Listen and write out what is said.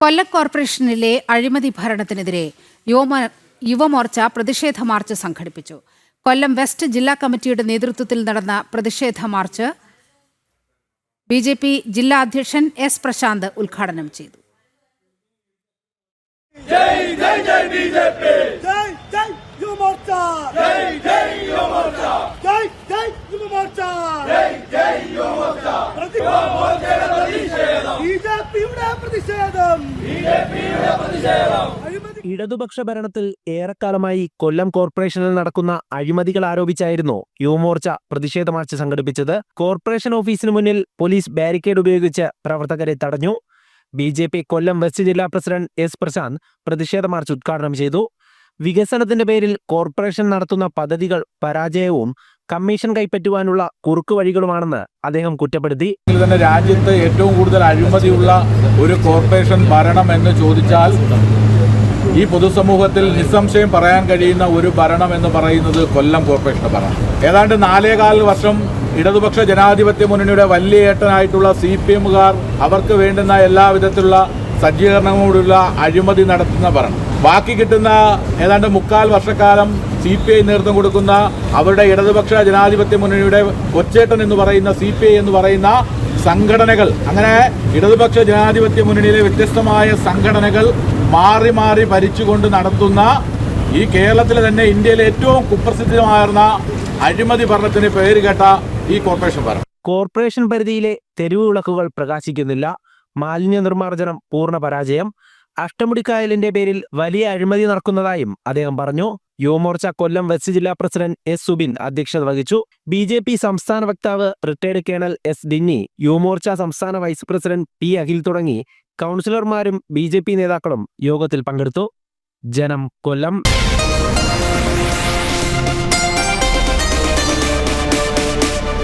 കൊല്ലം കോർപ്പറേഷനിലെ അഴിമതി ഭരണത്തിനെതിരെ യുവമ യുവമോർച്ച പ്രതിഷേധ മാർച്ച് സംഘടിപ്പിച്ചു. കൊല്ലം വെസ്റ്റ് ജില്ലാ കമ്മിറ്റിയുടെ നേതൃത്വത്തിൽ നടന്ന പ്രതിഷേധ മാർച്ച് ബി ജെ പി ജില്ലാ അധ്യക്ഷൻ എസ് പ്രശാന്ത് ഉദ്ഘാടനം ചെയ്തു. ജയ് ജയ് യുവമോർച്ച! ഇടതുപക്ഷ ഭരണത്തിൽ ഏറെക്കാലമായി കൊല്ലം കോർപ്പറേഷനിൽ നടക്കുന്ന അഴിമതികൾ ആരോപിച്ചായിരുന്നു യുവമോർച്ച പ്രതിഷേധ മാർച്ച് സംഘടിപ്പിച്ചത്. കോർപ്പറേഷൻ ഓഫീസിന് മുന്നിൽ പോലീസ് ബാരിക്കേഡ് ഉപയോഗിച്ച് പ്രവർത്തകരെ തടഞ്ഞു. ബി കൊല്ലം വെസ്റ്റ് ജില്ലാ പ്രസിഡന്റ് എസ് പ്രശാന്ത് പ്രതിഷേധ മാർച്ച് ഉദ്ഘാടനം ചെയ്തു. വികസനത്തിന്റെ പേരിൽ കോർപ്പറേഷൻ നടത്തുന്ന പദ്ധതികൾ പരാജയവും കമ്മീഷൻ കൈപ്പറ്റുവാനുള്ള കുറുക്കു വഴികളുമാണെന്ന് അദ്ദേഹം കുറ്റപ്പെടുത്തി. തന്നെ രാജ്യത്ത് ഏറ്റവും കൂടുതൽ അഴിമതിയുള്ള ഒരു കോർപ്പറേഷൻ ഭരണം എന്ന് ചോദിച്ചാൽ ഈ പൊതുസമൂഹത്തിൽ നിസ്സംശയം പറയാൻ കഴിയുന്ന ഒരു ഭരണം എന്ന് പറയുന്നത് കൊല്ലം കോർപ്പറേഷന്റെ ഭരണം. ഏതാണ്ട് നാലേകാൽ വർഷം ഇടതുപക്ഷ ജനാധിപത്യ മുന്നണിയുടെ വലിയ ഏട്ടനായിട്ടുള്ള സി പി എമ്മുകാർ അവർക്ക് വേണ്ടുന്ന എല്ലാവിധത്തിലുള്ള സജ്ജീകരണങ്ങളോടുള്ള അഴിമതി നടത്തുന്ന ഭരണം. ബാക്കി കിട്ടുന്ന ഏതാണ്ട് മുക്കാൽ വർഷക്കാലം സി പി ഐ നേതൃത്വം കൊടുക്കുന്ന അവരുടെ ഇടതുപക്ഷ ജനാധിപത്യ മുന്നണിയുടെ കൊച്ചേട്ടൻ എന്ന് പറയുന്ന സി പി ഐ എന്ന് പറയുന്ന സംഘടനകൾ. അങ്ങനെ ഇടതുപക്ഷ ജനാധിപത്യ മുന്നണിയിലെ വ്യത്യസ്തമായ സംഘടനകൾ മാറി മാറി ഭരിച്ചുകൊണ്ട് നടത്തുന്ന ഈ കേരളത്തിലെ തന്നെ ഇന്ത്യയിലെ ഏറ്റവും കുപ്രസിദ്ധമായിരുന്ന അഴിമതി ഭരണത്തിന് പേര് കേട്ട ഈ കോർപ്പറേഷൻ ഭരണം. കോർപ്പറേഷൻ പരിധിയിലെ തെരുവ് വിളക്കുകൾ പ്രകാശിക്കുന്നില്ല. മാലിന്യ നിർമ്മാർജനം പൂർണ പരാജയം. അഷ്ടമുടിക്കായലിന്റെ പേരിൽ വലിയ അഴിമതി നടക്കുന്നതായും അദ്ദേഹം പറഞ്ഞു. യുവമോർച്ച കൊല്ലം വെസ്റ്റ് ജില്ലാ പ്രസിഡന്റ് എസ് സുബിൻ അധ്യക്ഷത വഹിച്ചു. ബി ജെ പി സംസ്ഥാന വക്താവ് retired colonel S Dinny Yuvamorcha സംസ്ഥാന വൈസ് പ്രസിഡന്റ് പി അഖിൽ തുടങ്ങി കൗൺസിലർമാരും ബി നേതാക്കളും യോഗത്തിൽ പങ്കെടുത്തു. ജനം കൊല്ലം.